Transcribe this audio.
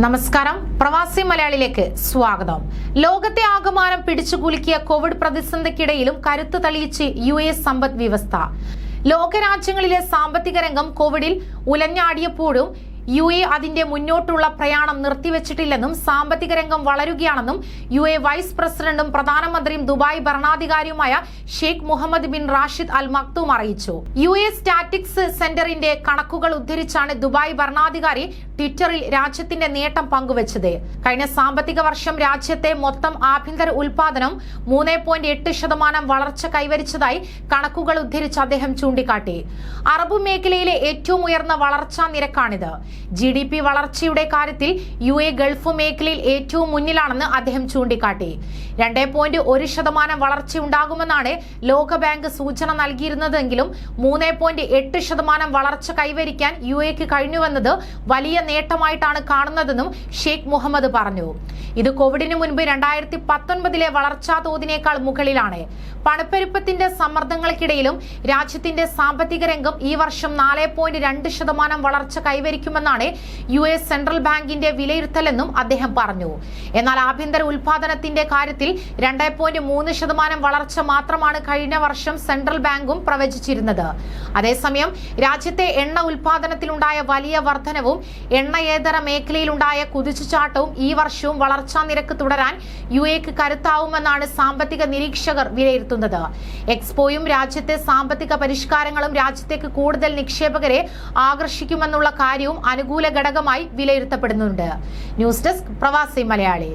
നമസ്കാരം. പ്രവാസി മലയാളിയിലേക്ക് സ്വാഗതം. ലോകത്തെ ആകമാനം പിടിച്ചുകുലുക്കിയ കോവിഡ് പ്രതിസന്ധിക്കിടയിലും കരുത്ത് തെളിയിച്ച് യു എസ് സമ്പദ് വ്യവസ്ഥ. ലോകരാജ്യങ്ങളിലെ സാമ്പത്തിക രംഗം കോവിഡിൽ ഉലഞ്ഞാടിയപ്പോഴും യു എ അതിന്റെ മുന്നോട്ടുള്ള പ്രയാണം നിർത്തിവച്ചിട്ടില്ലെന്നും സാമ്പത്തിക രംഗം വളരുകയാണെന്നും യു എ വൈസ് പ്രസിഡന്റും പ്രധാനമന്ത്രിയും Dubai ഭരണാധികാരിയുമായ Sheikh Mohammed bin Rashid Al Maktoum അറിയിച്ചു. യു എ സ്റ്റാറ്റിക്സ് സെന്ററിന്റെ കണക്കുകൾ ഉദ്ധരിച്ചാണ് ദുബായ് ഭരണാധികാരി ട്വിറ്ററിൽ രാജ്യത്തിന്റെ നേട്ടം പങ്കുവച്ചത്. കഴിഞ്ഞ സാമ്പത്തിക വർഷം രാജ്യത്തെ മൊത്തം ആഭ്യന്തര ഉൽപാദനം മൂന്ന് പോയിന്റ് എട്ട് ശതമാനം വളർച്ച കൈവരിച്ചതായി കണക്കുകൾ ഉദ്ധരിച്ച് അദ്ദേഹം ചൂണ്ടിക്കാട്ടി. അറബ് മേഖലയിലെ ഏറ്റവും ഉയർന്ന വളർച്ചാ നിരക്കാണിത്. ജി ഡി പി വളർച്ചയുടെ കാര്യത്തിൽ യു എ ഗൾഫ് മേഖലയിൽ ഏറ്റവും മുന്നിലാണെന്ന് അദ്ദേഹം ചൂണ്ടിക്കാട്ടി. രണ്ടേ പോയിന്റ് ഒരു ശതമാനം വളർച്ചയുണ്ടാകുമെന്നാണ് ലോകബാങ്ക് സൂചന നൽകിയിരുന്നതെങ്കിലും മൂന്ന് പോയിന്റ് എട്ട് ശതമാനം വളർച്ച കൈവരിക്കാൻ യു എക്ക് കഴിഞ്ഞുവെന്നത് വലിയ നേട്ടമായിട്ടാണ് കാണുന്നതെന്നും ഷെയ്ഖ് മുഹമ്മദ് പറഞ്ഞു. ഇത് കോവിഡിന് മുൻപ് രണ്ടായിരത്തി പത്തൊൻപതിലെ വളർച്ചാ തോതിനേക്കാൾ മുകളിലാണ്. പണപ്പെരുപ്പത്തിന്റെ സമ്മർദ്ദങ്ങൾക്കിടയിലും രാജ്യത്തിന്റെ സാമ്പത്തിക രംഗം ഈ വർഷം നാല് പോയിന്റ് രണ്ട് ശതമാനം വളർച്ച കൈവരിക്കുമെന്നാണ് യു എസ് സെൻട്രൽ ബാങ്കിന്റെ വിലയിരുത്തലെന്നും അദ്ദേഹം പറഞ്ഞു. എന്നാൽ ആഭ്യന്തര ഉൽപാദനത്തിന്റെ കാര്യത്തിൽ രണ്ട് പോയിന്റ് മൂന്ന് ശതമാനം വളർച്ച മാത്രമാണ് കഴിഞ്ഞ വർഷം സെൻട്രൽ ബാങ്കും പ്രവചിച്ചിരുന്നത്. അതേസമയം രാജ്യത്തെ എണ്ണ ഉൽപാദനത്തിലുണ്ടായ വലിയ വർധനവും എണ്ണയേതര മേഖലയിലുണ്ടായ കുതിച്ചുചാട്ടവും ഈ വർഷവും വളർച്ചാ നിരക്ക് തുടരാൻ യു എക്ക് കരുത്താവുമെന്നാണ് സാമ്പത്തിക നിരീക്ഷകർ വിലയിരുത്തുന്നത്. എക്സ്പോയും രാജ്യത്തെ സാമ്പത്തിക പരിഷ്കാരങ്ങളും രാജ്യത്തേക്ക് കൂടുതൽ നിക്ഷേപകരെ ആകർഷിക്കുമെന്നുള്ള കാര്യവും അനുകൂല ഘടകമായി വിലയിരുത്തപ്പെടുന്നുണ്ട്. ന്യൂസ് ഡെസ്ക് പ്രവാസി മലയാളി.